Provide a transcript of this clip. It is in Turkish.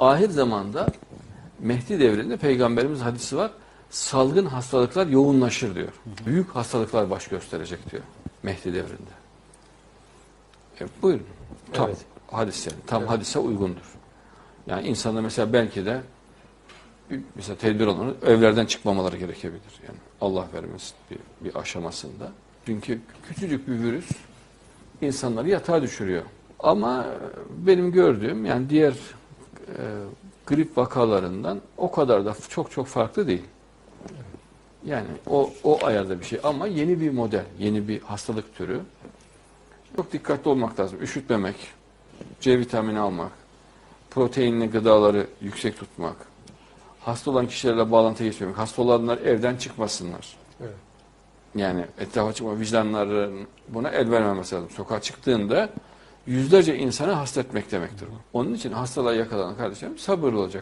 ahir zamanda Mehdi devrinde peygamberimiz hadisi var. Salgın hastalıklar yoğunlaşır diyor. Büyük hastalıklar baş gösterecek diyor Mehdi devrinde. E, buyurun. Tam Evet. hadis yani. Tam Evet. hadise uygundur. Yani insanda mesela belki de mesela tedbir olanı evlerden çıkmamaları gerekebilir. Yani Allah vermesin bir, bir aşamasında. Çünkü küçücük bir virüs insanları yatağa düşürüyor. Ama benim gördüğüm yani diğer e, grip vakalarından o kadar da çok çok farklı değil. Yani o, o ayarda bir şey ama yeni bir model, yeni bir hastalık türü. Çok dikkatli olmak lazım. Üşütmemek, C vitamini almak, proteinli gıdaları yüksek tutmak, hasta olan kişilerle bağlantı geçmemek, hasta olanlar evden çıkmasınlar. Evet. Yani etrafa çıkma vicdanların buna el vermemesi lazım. Sokağa çıktığında yüzlerce insanı hasta etmek demektir bu. Onun için hastalığa yakalanan kardeşlerim sabırlı olacak.